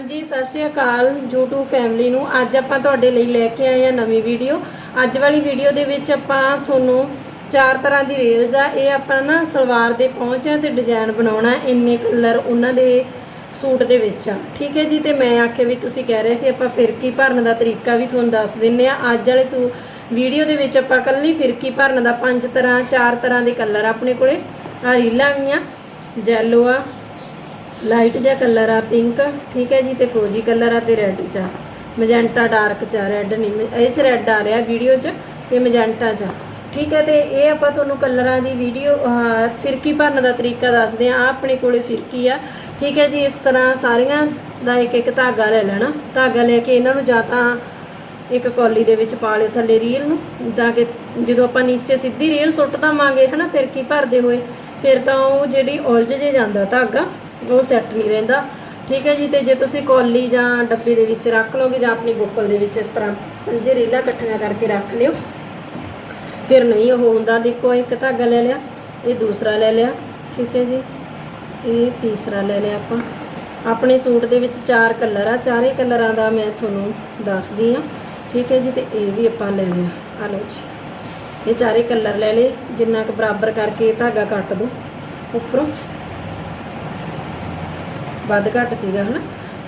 ਹਾਂਜੀ, ਸਤਿ ਸ਼੍ਰੀ ਅਕਾਲ YouTube family ਨੂੰ। ਅੱਜ ਆਪਾਂ ਤੁਹਾਡੇ ਲਈ ਲੈ ਕੇ ਆਏ ਆ ਨਵੀਂ ਵੀਡੀਓ ਅੱਜ ਵਾਲੀ ਵੀਡੀਓ ਦੇ ਵਿੱਚ ਆਪਾਂ ਤੁਹਾਨੂੰ ਚਾਰ ਤਰ੍ਹਾਂ ਦੀ ਰੇਲਸ ਆ। ਇਹ ਆਪਾਂ ਨਾ ਸਲਵਾਰ ਦੇ ਪਹੁੰਚਿਆਂ ਤੇ ਡਿਜ਼ਾਈਨ ਬਣਾਉਣਾ ਇੰਨੇ ਕਲਰ ਉਹਨਾਂ ਦੇ ਸੂਟ ਦੇ ਵਿੱਚ ਆ। ਠੀਕ ਹੈ ਜੀ? ਤੇ ਮੈਂ ਆਖਿਆ ਵੀ ਤੁਸੀਂ ਕਹਿ ਰਹੇ ਸੀ, ਆਪਾਂ ਫਿਰਕੀ ਭਰਨ ਦਾ ਤਰੀਕਾ ਵੀ ਤੁਹਾਨੂੰ ਦੱਸ ਦਿੰਨੇ ਆ। ਅੱਜ ਵਾਲੇ ਸੂ ਵੀਡੀਓ ਦੇ ਵਿੱਚ ਆਪਾਂ ਕੱਲੀ ਫਿਰਕੀ ਭਰਨ ਦਾ ਪੰਜ ਤਰ੍ਹਾਂ, ਚਾਰ ਤਰ੍ਹਾਂ ਦੇ ਕਲਰ ਆਪਣੇ ਕੋਲੇ। ਆ ਰੀਲਾਂ ਵੀ ਆ ਜੈਲੋ ਆ ਲਾਈਟ ਜਿਹਾ ਕਲਰ ਆ, ਪਿੰਕ, ਠੀਕ ਹੈ ਜੀ, ਤੇ ਫਰੋਜੀ ਕਲਰ ਆ ਤੇ ਰੈੱਡ ਚ ਆ। ਮੈਜੈਂਟਾ ਡਾਰਕ ਚ ਆ ਰੈੱਡ ਨਹੀਂ ਮ- ਇਹ ਚ ਰੈੱਡ ਆ ਰਿਹਾ ਵੀਡੀਓ ਚ, ਇਹ ਮੈਜੈਂਟਾ ਚ ਆ। ਠੀਕ ਹੈ ਤੇ ਇਹ ਆਪਾਂ ਤੁਹਾਨੂੰ ਕਲਰਾਂ ਦੀ ਵੀਡੀਓ ਫਿਰਕੀ ਭਰਨ ਦਾ ਤਰੀਕਾ ਦੱਸਦੇ ਆ ਆਹ ਆਪਣੇ ਕੋਲੇ ਫਿਰਕੀ ਆ। ਠੀਕ ਹੈ ਜੀ, ਇਸ ਤਰ੍ਹਾਂ ਸਾਰੀਆਂ ਦਾ ਇੱਕ ਇੱਕ ਧਾਗਾ ਲੈ ਲੈਣਾ। ਧਾਗਾ ਲੈ ਕੇ ਇਹਨਾਂ ਨੂੰ ਜਾਂ ਤਾਂ ਇੱਕ ਕੌਲੀ ਦੇ ਵਿੱਚ ਪਾ ਲਿਓ ਥੱਲੇ ਰੀਲ ਨੂੰ, ਤਾਂ ਕਿ ਜਦੋਂ ਆਪਾਂ ਨੀਚੇ ਸਿੱਧੀ ਰੀਲ ਸੁੱਟ ਦਵਾਂਗੇ, ਹਨਾ ਫਿਰ ਕੀ ਭਰਦੇ ਹੋਏ, ਫਿਰ ਤਾਂ ਉਹ ਜਿਹੜੀ ਉਲਝ ਜੇ ਜਾਂਦਾ ਧਾਗਾ ਉਹ ਸੈੱਟ ਨਹੀਂ ਰਹਿੰਦਾ। ਠੀਕ ਹੈ ਜੀ, ਤੇ ਜੇ ਤੁਸੀਂ ਕੌਲੀ ਜਾਂ ਡੱਬੇ ਦੇ ਵਿੱਚ ਰੱਖ ਲਓਗੇ ਜਾਂ ਆਪਣੀ ਬੋਕਲ ਦੇ ਵਿੱਚ ਇਸ ਤਰ੍ਹਾਂ ਪੰਜੇ ਰੀਲਾਂ ਇਕੱਠੀਆਂ ਕਰਕੇ ਰੱਖ ਲਿਓ। ਫਿਰ ਨਹੀਂ ਉਹ ਹੁੰਦਾ, ਦੇਖੋ ਇੱਕ ਧਾਗਾ ਲੈ ਲਿਆ, ਇਹ ਦੂਸਰਾ ਲੈ ਲਿਆ, ਠੀਕ ਹੈ ਜੀ, ਇਹ ਤੀਸਰਾ ਲੈ ਲਿਆ ਆਪਾਂ। ਆਪਣੇ ਸੂਟ ਦੇ ਵਿੱਚ ਚਾਰ ਕਲਰ ਆ, ਚਾਰੇ ਕਲਰਾਂ ਦਾ ਮੈਂ ਤੁਹਾਨੂੰ ਦੱਸਦੀ ਆ ਠੀਕ ਹੈ ਜੀ, ਤੇ ਇਹ ਵੀ ਆਪਾਂ ਲੈ ਲਿਆ। ਆ ਲਓ ਜੀ, ਇਹ ਚਾਰੇ ਕਲਰ ਲੈ ਲਏ, ਜਿੰਨਾ ਕੁ ਬਰਾਬਰ ਕਰਕੇ ਧਾਗਾ ਕੱਟ ਦੋ, ਉੱਪਰੋਂ। ਵੱਧ ਘੱਟ ਸੀਗਾ, ਹਨਾ?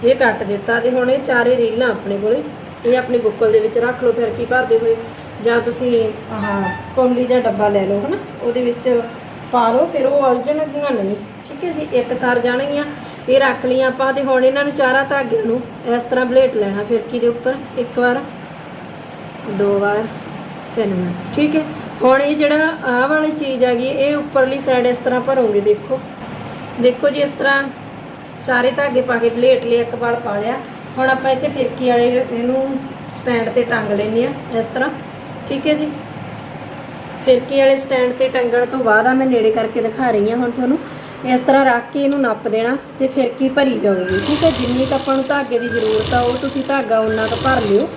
ਇਹ ਕੱਟ ਦਿੱਤਾ ਤੇ ਹੁਣ ਇਹ ਚਾਰੇ ਰੀਲਾਂ ਆਪਣੇ ਕੋਲੇ। ਇਹ ਆਪਣੀ ਬੁੱਕਲ ਦੇ ਵਿੱਚ ਰੱਖ ਲਓ, ਫਿਰ ਕੀ ਭਰਦੇ ਹੋਏ? ਜਾਂ ਤੁਸੀਂ ਆਹ ਕੌਲੀ ਜਾਂ ਡੱਬਾ ਲੈ ਲਓ, ਹਨਾ? ਉਹਦੇ ਵਿੱਚ ਪਾ ਲਓ, ਫਿਰ ਉਹ ਉਲਝਣਗੀਆਂ ਨਹੀਂ। ਠੀਕ ਹੈ ਜੀ, ਇੱਕ ਸਾਰ ਜਾਣਗੀਆਂ। ਇਹ ਰੱਖ ਲਈਆਂ ਆਪਾਂ ਤੇ ਹੁਣ ਇਹਨਾਂ ਨੂੰ ਚਾਰਾਂ ਧਾਗਿਆਂ ਨੂੰ ਇਸ ਤਰ੍ਹਾਂ ਬਲੇਟ ਲੈਣਾ ਫਿਰਕੀ ਦੇ ਉੱਪਰ? ਇੱਕ ਵਾਰ, ਦੋ ਵਾਰ, ਤਿੰਨ ਵਾਰ। ਠੀਕ ਹੈ? ਹੁਣ ਇਹ ਜਿਹੜਾ ਆਹ ਵਾਲੀ ਚੀਜ਼ ਹੈਗੀ, ਇਹ ਉੱਪਰਲੀ ਸਾਈਡ ਇਸ ਤਰ੍ਹਾਂ ਭਰੋਗੇ, ਦੇਖੋ। ਦੇਖੋ ਜੀ, ਇਸ ਤਰ੍ਹਾਂ ਚਾਰੇ ਧਾਗੇ ਪਾ ਕੇ ਪਲੇਟ ਲਈ ਇੱਕ ਵਾਲ ਪਾ ਲਿਆ। ਹੁਣ ਆਪਾਂ ਇੱਥੇ ਫਿਰਕੀ ਵਾਲੇ ਇਹਨੂੰ ਸਟੈਂਡ ਤੇ ਟੰਗ ਲੈਂਦੇ ਆ ਇਸ ਤਰ੍ਹਾਂ। ਠੀਕ ਹੈ ਜੀ? ਫਿਰਕੀ ਵਾਲੇ ਸਟੈਂਡ ਤੇ ਟੰਗਣ ਤੋਂ ਬਾਅਦ ਆ ਮੈਂ ਨੇੜੇ ਕਰਕੇ ਦਿਖਾ ਰਹੀ ਹਾਂ ਹੁਣ ਤੁਹਾਨੂੰ। ਇਸ ਤਰ੍ਹਾਂ ਰੱਖ ਕੇ ਇਹਨੂੰ ਨੱਪ ਦੇਣਾ ਤੇ ਫਿਰਕੀ ਭਰੀ ਜਾਊਗੀ। ਠੀਕ ਹੈ? ਜਿੰਨੀ ਕੁ ਆਪਾਂ ਨੂੰ ਧਾਗੇ ਦੀ ਜ਼ਰੂਰਤ ਆ, ਉਹ ਤੁਸੀਂ ਧਾਗਾ ਉਹਨਾਂ ਕੁ ਭਰ ਲਿਓ।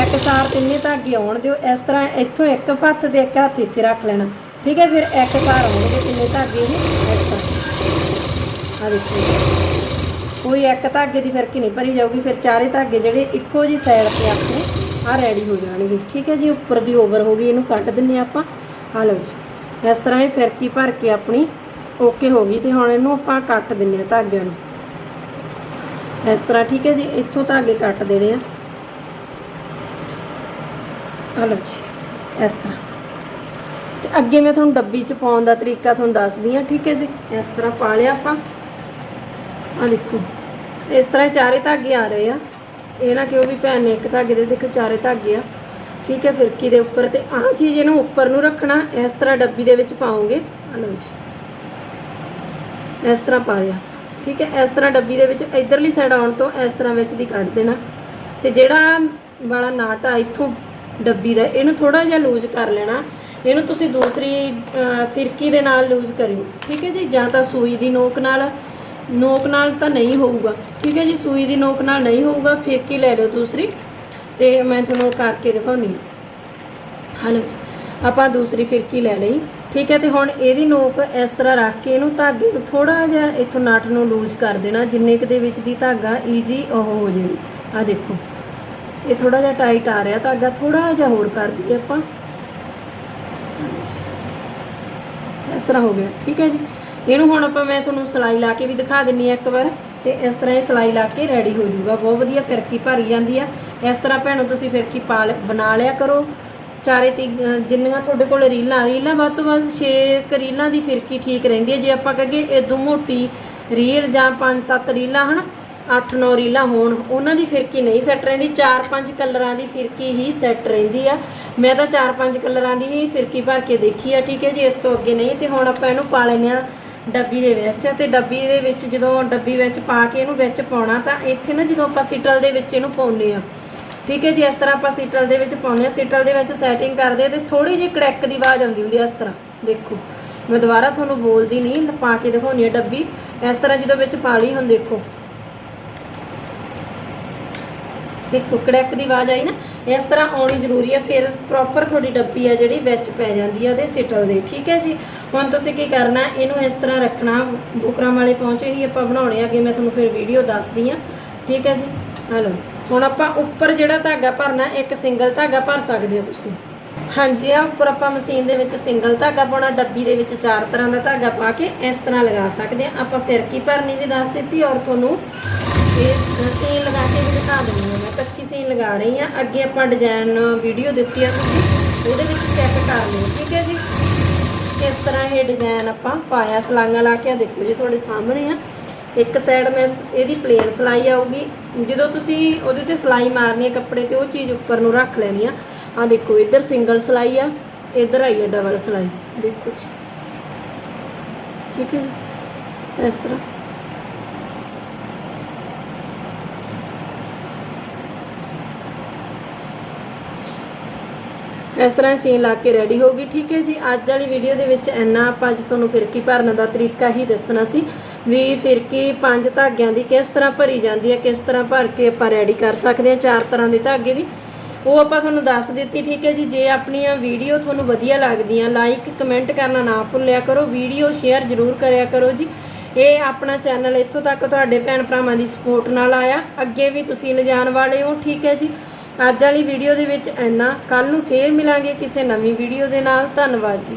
ਇੱਕ ਸਾਰ ਤਿੰਨੇ ਧਾਗੇ ਆਉਣ ਦਿਓ। ਇਸ ਤਰ੍ਹਾਂ ਇੱਥੋਂ ਇੱਕ ਹੱਥ ਤੇ ਇੱਕ ਹੱਥ ਇੱਥੇ ਰੱਖ ਲੈਣਾ। ਠੀਕ ਹੈ? ਫਿਰ ਇੱਕ ਸਾਰ ਆਉਣਗੇ ਤਿੰਨੇ ਧਾਗੇ ਇਹ ਇੱਕ ਸਾਰ ਆ। ਦੇਖੋ ਕੋਈ ਇੱਕ ਧਾਗੇ ਦੀ ਫਿਰਕੀ ਨਹੀਂ ਭਰੀ ਜਾਊਗੀ, ਫਿਰ ਚਾਰੇ ਧਾਗੇ ਜਿਹੜੇ ਇੱਕੋ ਜੀ ਸਾਈਡ ਤੇ ਆਪਣੇ ਆ ਰੈਡੀ ਹੋ ਜਾਣਗੇ। ਠੀਕ ਹੈ ਜੀ, ਉੱਪਰ ਦੀ ਓਵਰ ਹੋ ਗਈ, ਇਹਨੂੰ ਕੱਢ ਦਿੰਨੇ ਆਪਾਂ। ਆ ਲਓ ਜੀ, ਇਸ ਤਰ੍ਹਾਂ ਇਹ ਫਿਰਕੀ ਭਰ ਕੇ ਆਪਣੀ ਓਕੇ ਹੋ ਗਈ ਤੇ ਹੁਣ ਇਹਨੂੰ ਆਪਾਂ ਕੱਟ ਦਿੰਨੇ ਆ ਧਾਗਿਆਂ ਨੂੰ। ਇਸ ਤਰ੍ਹਾਂ ਠੀਕ ਹੈ ਜੀ, ਇੱਥੋਂ ਧਾਗੇ ਕੱਟ ਦੇਣੇ ਆ। ਆ ਲਓ ਜੀ, ਇਸ ਤਰ੍ਹਾਂ। ਤੇ ਅੱਗੇ ਮੈਂ ਤੁਹਾਨੂੰ ਡੱਬੀ ਚ ਪਾਉਣ ਦਾ ਤਰੀਕਾ ਤੁਹਾਨੂੰ ਦੱਸਦੀ ਆ ਠੀਕ ਹੈ ਜੀ, ਇਸ ਤਰ੍ਹਾਂ ਪਾ ਲਿਆ ਆਪਾਂ। ਆ ਦੇਖੋ ਇਸ ਤਰ੍ਹਾਂ ਚਾਰੇ ਧਾਗੇ ਆ ਰਹੇ ਆ। ਇਹ ਨਾ ਕਿਉਂ ਵੀ ਭੈਣ ਨੇ ਇੱਕ ਧਾਗੇ ਦੇ ਦੇਖੋ, ਚਾਰੇ ਧਾਗੇ ਆ। ਠੀਕ ਹੈ, ਫਿਰਕੀ ਦੇ ਉੱਪਰ ਤੇ ਆਹ ਚੀਜ਼ ਇਹਨੂੰ ਉੱਪਰ ਨੂੰ ਰੱਖਣਾ, ਇਸ ਤਰ੍ਹਾਂ ਡੱਬੀ ਦੇ ਵਿੱਚ ਪਾਉਂਗੇ ਆ ਲਓ ਜੀ। ਇਸ ਤਰ੍ਹਾਂ ਪਾ ਲਿਆ। ਠੀਕ ਹੈ, ਇਸ ਤਰ੍ਹਾਂ ਡੱਬੀ ਦੇ ਵਿੱਚ ਇਧਰਲੀ ਸਾਈਡ ਆਉਣ ਤੋਂ ਇਸ ਤਰ੍ਹਾਂ ਵਿੱਚ ਦੀ ਕੱਢ ਦੇਣਾ। ਤੇ ਜਿਹੜਾ ਵਾਲਾ ਨਾਟ ਆ, ਇੱਥੋਂ ਡੱਬੀ ਦਾ, ਇਹਨੂੰ ਥੋੜਾ ਜਿਹਾ ਲੂਜ਼ ਕਰ ਲੈਣਾ। ਇਹਨੂੰ ਤੁਸੀਂ ਦੂਸਰੀ ਫਿਰਕੀ ਦੇ ਨਾਲ ਲੂਜ਼ ਕਰਿਓ। ਠੀਕ ਹੈ ਜੀ, ਜਾਂ ਤਾਂ ਸੂਈ ਦੀ ਨੋਕ ਨਾਲ ਨੋਕ ਨਾਲ ਤਾਂ ਨਹੀਂ ਹੋਊਗਾ। ਠੀਕ ਹੈ ਜੀ, ਸੂਈ ਦੀ ਨੋਕ ਨਾਲ ਨਹੀਂ ਹੋਊਗਾ ਫਿਰਕੀ ਲੈ ਲਿਓ ਦੂਸਰੀ? ਤੇ ਮੈਂ ਤੁਹਾਨੂੰ ਕਰਕੇ ਦਿਖਾਉਣੀ ਹਾਂ ਹਲੋ ਜੀ, ਆਪਾਂ ਦੂਸਰੀ ਫਿਰਕੀ ਲੈ ਲਈ? ਠੀਕ ਹੈ, ਤੇ ਹੁਣ ਇਹਦੀ ਨੋਕ ਇਸ ਤਰ੍ਹਾਂ ਰੱਖ ਕੇ ਇਹਨੂੰ ਧਾਗੇ ਨੂੰ ਥੋੜਾ ਜਿਹਾ ਇੱਥੋਂ ਨਟ ਨੂੰ ਲੂਜ਼ ਕਰ ਦੇਣਾ, ਜਿੰਨੇ ਕੁ ਦੇ ਵਿੱਚ ਦੀ ਧਾਗਾ ਈਜ਼ੀ ਉਹ ਹੋ ਜਾਵੇ ਆ ਦੇਖੋ, ਇਹ ਥੋੜਾ ਜਿਹਾ ਟਾਈਟ ਆ ਰਿਹਾ ਧਾਗਾ ਥੋੜਾ ਜਿਹਾ ਹੋਰ ਕਰ ਦਈਏ ਆਪਾਂ। ਇਸ ਤਰ੍ਹਾਂ ਹੋ ਗਿਆ। ਠੀਕ ਹੈ ਜੀ ਇਹਨੂੰ ਹੁਣ ਆਪਾਂ ਮੈਂ ਤੁਹਾਨੂੰ ਸਲਾਈ ਲਾ ਕੇ ਵੀ ਦਿਖਾ ਦਿੰਨੀ ਆ ਇੱਕ ਵਾਰ, ਤੇ ਇਸ ਤਰ੍ਹਾਂ ਇਹ ਸਲਾਈ ਲਾ ਕੇ ਰੈਡੀ ਹੋ ਜਾਊਗਾ। ਬਹੁਤ ਵਧੀਆ ਫਿਰਕੀ ਭਰੀ ਜਾਂਦੀ ਆ। ਇਸ ਤਰ੍ਹਾਂ ਭੈਣੋ ਤੁਸੀਂ ਫਿਰਕੀ ਪਾ ਲਿ- ਬਣਾ ਲਿਆ ਕਰੋ। ਚਾਰੇ ਤੀ ਜਿੰਨੀਆਂ ਤੁਹਾਡੇ ਕੋਲ ਰੀਲਾਂ ਰੀਲਾਂ ਵੱਧ ਤੋਂ ਵੱਧ 6 ਰੀਲਾਂ ਦੀ ਫਿਰਕੀ ਠੀਕ ਰਹਿੰਦੀ ਹੈ ਜੇ ਆਪਾਂ ਕਹੀਏ ਇਦੋਂ ਮੋਟੀ ਰੀਲ ਜਾਂ 5-7 ਰੀਲਾਂ ਹਨ 8-9 ਰੀਲਾਂ ਹੋਣ, ਉਹਨਾਂ ਦੀ ਫਿਰਕੀ ਨਹੀਂ ਸੈੱਟ ਰਹਿੰਦੀ। 4-5 ਕਲਰਾਂ ਦੀ ਫਿਰਕੀ ਹੀ ਸੈੱਟ ਰਹਿੰਦੀ ਆ। ਮੈਂ ਤਾਂ 4-5 ਕਲਰਾਂ ਦੀ ਹੀ ਫਿਰਕੀ ਭਰ ਕੇ ਦੇਖੀ ਆ, ਠੀਕ ਹੈ ਜੀ, ਇਸ ਤੋਂ ਅੱਗੇ ਨਹੀਂ। ਤੇ ਹੁਣ ਆਪਾਂ ਇਹਨੂੰ ਪਾ ਲੈਂਦੇ ਆ ਡੱਬੀ ਦੇ ਵਿੱਚ ਤੇ ਡੱਬੀ ਦੇ ਵਿੱਚ ਜਦੋਂ ਡੱਬੀ ਵਿੱਚ ਪਾ ਕੇ ਇਹਨੂੰ ਵਿੱਚ ਪਾਉਣਾ ਤਾਂ ਇੱਥੇ ਨਾ ਜਦੋਂ ਆਪਾਂ ਸਿਟਲ ਦੇ ਵਿੱਚ ਇਹਨੂੰ ਪਾਉਨੇ ਆ ਠੀਕ ਹੈ ਜੀ, ਇਸ ਤਰ੍ਹਾਂ ਆਪਾਂ ਸਿਟਲ ਦੇ ਵਿੱਚ ਪਾਉਨੇ ਆ ਸਿਟਲ ਦੇ ਵਿੱਚ ਸੈਟਿੰਗ ਕਰਦੇ ਆ ਤੇ ਥੋੜੀ ਜਿਹੀ ਕੜੈਕ ਦੀ ਆਵਾਜ਼ ਆਉਂਦੀ ਹੁੰਦੀ ਆ ਇਸ ਤਰ੍ਹਾਂ, ਦੇਖੋ। ਮੈਂ ਦੁਬਾਰਾ ਤੁਹਾਨੂੰ ਬੋਲਦੀ ਨਹੀਂ ਪਾ ਕੇ ਦਿਖਾਉਣੀ ਆ ਡੱਬੀ, ਇਸ ਤਰ੍ਹਾਂ ਜਦੋਂ ਵਿੱਚ ਪਾ ਲਈ ਹੁਣ ਦੇਖੋ। ਦੇਖੋ ਕੜੈਕ ਦੀ ਆਵਾਜ਼ ਆਈ ਨਾ ਇਸ ਤਰ੍ਹਾਂ ਆਉਣੀ ਜ਼ਰੂਰੀ ਹੈ, ਫਿਰ ਪ੍ਰੋਪਰ ਤੁਹਾਡੀ ਡੱਬੀ ਆ ਜਿਹੜੀ ਵਿੱਚ ਪੈ ਜਾਂਦੀ ਆ ਉਹਦੇ ਸਿਟਲ ਦੇ, ਠੀਕ ਹੈ ਜੀ? ਹੁਣ ਤੁਸੀਂ ਕੀ ਕਰਨਾ ਇਹਨੂੰ ਇਸ ਤਰ੍ਹਾਂ ਰੱਖਣਾ ਬੁਕਰਾਂ ਵਾਲੇ ਪਹੁੰਚੇ ਹੀ ਆਪਾਂ ਬਣਾਉਣੇ ਅੱਗੇ, ਮੈਂ ਤੁਹਾਨੂੰ ਫਿਰ ਵੀਡੀਓ ਦੱਸਦੀ ਆ ਠੀਕ ਹੈ ਜੀ? ਹਲੋ, ਹੁਣ ਆਪਾਂ ਉੱਪਰ ਜਿਹੜਾ ਧਾਗਾ ਭਰਨਾ, ਇੱਕ ਸਿੰਗਲ ਧਾਗਾ ਭਰ ਸਕਦੇ ਹੋ ਤੁਸੀਂ। ਹਾਂਜੀ ਆ ਉੱਪਰ ਆਪਾਂ ਮਸ਼ੀਨ ਦੇ ਵਿੱਚ ਸਿੰਗਲ ਧਾਗਾ ਪਾਉਣਾ, ਡੱਬੀ ਦੇ ਵਿੱਚ ਚਾਰ ਤਰ੍ਹਾਂ ਦਾ ਧਾਗਾ ਪਾ ਕੇ ਇਸ ਤਰ੍ਹਾਂ ਲਗਾ ਸਕਦੇ ਆ ਆਪਾਂ ਫਿਰਕੀ ਭਰਨੀ ਵੀ ਦੱਸ ਦਿੱਤੀ ਔਰ ਤੁਹਾਨੂੰ ਇਹ ਸੀਨ ਲਗਾ ਕੇ ਵੀ ਦਿਖਾ ਦਿੰਦੀ ਹਾਂ ਮੈਂ ਕੱਚੀ ਸੀਨ ਲਗਾ ਰਹੀ ਹਾਂ। ਅੱਗੇ ਆਪਾਂ ਡਿਜ਼ਾਈਨ ਵੀਡੀਓ ਦਿੱਤੀ ਆ ਤੁਸੀਂ, ਉਹਦੇ ਵਿੱਚ ਚੈੱਕ ਕਰ ਲਿਓ, ਠੀਕ ਹੈ ਜੀ? ਕਿਸ ਤਰ੍ਹਾਂ ਇਹ ਡਿਜ਼ਾਈਨ ਆਪਾਂ ਪਾਇਆ ਸਲਾਈਆਂ ਲਾ ਕੇ ਆ, ਦੇਖੋ ਜੀ ਤੁਹਾਡੇ ਸਾਹਮਣੇ ਆ। ਇੱਕ ਸਾਈਡ ਮੈਂ ਇਹਦੀ ਪਲੇਨ ਸਲਾਈ ਆਊਗੀ। ਜਦੋਂ ਤੁਸੀਂ ਉਹਦੇ ਤੇ ਸਲਾਈ ਮਾਰਨੀ ਹੈ ਕੱਪੜੇ ਤੇ, ਉਹ ਚੀਜ਼ ਉੱਪਰ ਨੂੰ ਰੱਖ ਲੈਣੀ ਆ। ਆ ਦੇਖੋ, ਇੱਧਰ ਸਿੰਗਲ ਸਲਾਈ ਆ, ਇੱਧਰ ਆਈ ਹੈ ਡਬਲ ਸਲਾਈ। ਦੇਖੋ ਜੀ। ਠੀਕ ਹੈ ਜੀ? ਇਸ ਤਰ੍ਹਾਂ। ਇਸ ਤਰ੍ਹਾਂ ਸੀਨ ਲਾ ਕੇ ਰੈਡੀ ਹੋ ਗਈ। ਠੀਕ ਹੈ ਜੀ, ਅੱਜ ਵਾਲੀ ਵੀਡੀਓ ਦੇ ਵਿੱਚ ਇੰਨਾ ਆਪਾਂ ਅੱਜ ਤੁਹਾਨੂੰ ਫਿਰਕੀ ਭਰਨ ਦਾ ਤਰੀਕਾ ਹੀ ਦੱਸਣਾ ਸੀ ਵੀ ਫਿਰਕੀ ਪੰਜ ਧਾਗਿਆਂ ਦੀ ਕਿਸ ਤਰ੍ਹਾਂ ਭਰੀ ਜਾਂਦੀ ਹੈ, ਕਿਸ ਤਰ੍ਹਾਂ ਭਰ ਕੇ ਆਪਾਂ ਰੈਡੀ ਕਰ ਸਕਦੇ ਹਾਂ ਚਾਰ ਤਰ੍ਹਾਂ ਦੇ ਧਾਗੇ ਦੀ। ਉਹ ਆਪਾਂ ਤੁਹਾਨੂੰ ਦੱਸ ਦਿੱਤੀ, ਠੀਕ ਹੈ ਜੀ, ਜੇ ਆਪਣੀਆਂ ਵੀਡੀਓ ਤੁਹਾਨੂੰ ਵਧੀਆ ਲੱਗਦੀਆਂ ਲਾਈਕ ਕਮੈਂਟ ਕਰਨਾ ਨਾ ਭੁੱਲਿਆ ਕਰੋ ਵੀਡੀਓ ਸ਼ੇਅਰ ਜ਼ਰੂਰ ਕਰਿਆ ਕਰੋ ਜੀ। ਇਹ ਆਪਣਾ ਚੈਨਲ ਇੱਥੋਂ ਤੱਕ ਤੁਹਾਡੇ ਭੈਣ ਭਰਾਵਾਂ ਦੀ ਸਪੋਰਟ ਨਾਲ ਆਇਆ। ਅੱਗੇ ਵੀ ਤੁਸੀਂ ਲਿਜਾਣ ਵਾਲੇ ਹੋ, ਠੀਕ ਹੈ ਜੀ। ਅੱਜ ਵਾਲੀ ਵੀਡੀਓ ਦੇ ਵਿੱਚ ਇੰਨਾ। ਕੱਲ ਨੂੰ ਫੇਰ ਮਿਲਾਂਗੇ ਕਿਸੇ ਨਵੀਂ ਵੀਡੀਓ ਦੇ ਨਾਲ। ਧੰਨਵਾਦ ਜੀ।